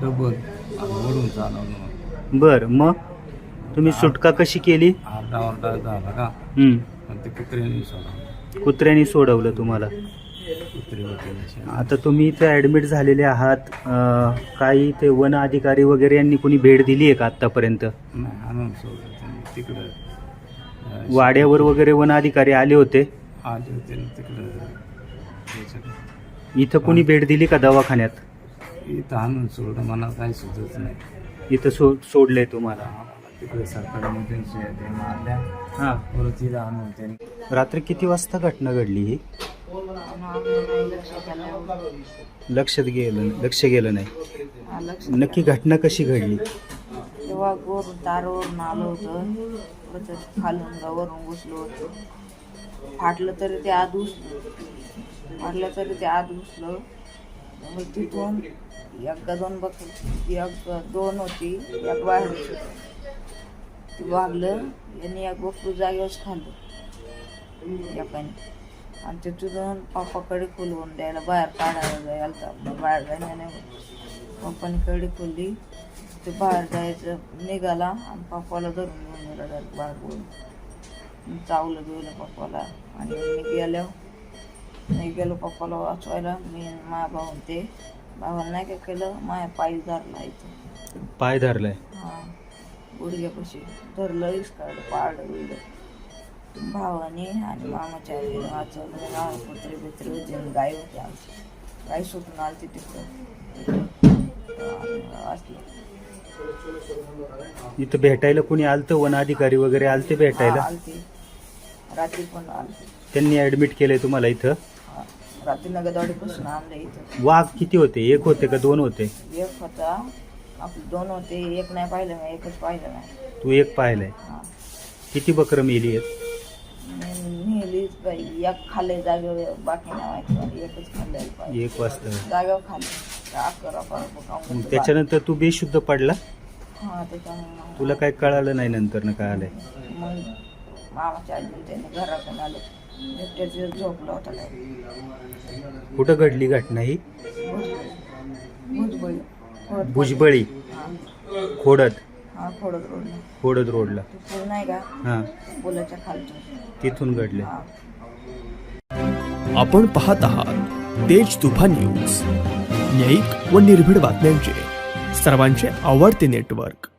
Double चालवलं बर मग? तुम्ही सुटका कशी केली? आरडा ओरडा झाला का? ते कुत्र्याने सोडा कुत्र्यानी सोडवलं तुम्हाला. कुत्रे होते असे. आता तुम्ही इथे ऍडमिट झालेले आहात. अं, काही ते वन अधिकारी वगैरे यांनी कोणी भेट दिली आहे का आतापर्यंत नाही आणून सोडलं त्यांनी. तिकडं अं, वाड्यावर वगैरे वन अधिकारी आले होते? आले होते तिकडं. इथं कोणी भेट दिली का दवाखान्यात? इथं आणून सोडलं मला काही सुचत नाही. इथं सो सोडलंय तुम्हाला. तिकडे सरकारमध्ये ते मारल्या. हां. परत तिथं आणून त्यांनी रात्री किती वाजता घटना घडली ही? लक्षात गेलं लक्ष गेलं नाही. नक्की घटना कशी घडली? तेव्हा गोर दारावरून आलं होतं. परत खालून वरून घुसलो होतं. फाटलं तरी ते आत घुसलं. फाटलं तरी ते आत घुसलं. मग तिथून एकदा दोन बक एक दोन होती एक बाहेर होती ती वागलं यांनी एक बकरू जागेवरच खाल्लं. एकाने. आणि तिथून पप्पाकडे खुलवून द्यायला बाहेर काढायला जायला तर बाहेर जायला नाही होत. पप्पाने कडी खोलली ते बाहेर जायचं निघाला आणि पप्पाला धरून घेऊन गेला जायला बाहेर बोलून चावलं गेलं पप्पाला आणि मी गेलो. मी गेलो पप्पाला वाचवायला मी आणि माझ्या भाऊ ते भावाला नाही काय केलं? माझ्या पायी धरला इथं. पाय धरलाय? हा. गुडघ्यापाशी धरलं इसकाड पाडलं बिडलं भावाने आणि मामाच्या आईने वाचवलं. गाव कुत्रे बित्रे आणि गाय होती आमची. गाय सुटून आलती तिकडं वाचलं इथं भेटायला कोणी आलतं? वन अधिकारी वगैरे आलते भेटायला? आलती. रात्री पण आलती. त्यांनी ऍडमिट केलंय तुम्हाला इथं. रात्री नगदवाडीपासून आणलं इथं. वाघ किती होते? एक होते का दोन होते? एक होता. आपले दोन होते. एक नाही पाहिलं मी एकच पाहिलं नाही. तू एक पाहिलंय. हा. किती बकरं मेली आहेत? बाई एक खाल्ले जागेवर बाकी नाही एकच पाहिजे एक वाजता. जागेवर खाल्ले अकरा त्याच्यानंतर तू बेशुद्ध पडला? हा त्याच्यामुळे. तुला काय कळालं नाही नंतर ना कळालंय मग मामाच्या त्याने घरातून आले. एकट्याचे झोपला होता काय कुठं घडली घटना ही? भुजबळी. खोडत भुजबळी. हा. खोडद. हा खोडत रोडला. खोडद रोडला. ते पूल नाही का? हां. पुलाच्या खालचं. तिथून घडले. हा. आपण पाहत आहात तेज तुफान न्यूज. न्यायिक व निर्भीड बातम्यांचे. सर्वांचे आवडते नेटवर्क.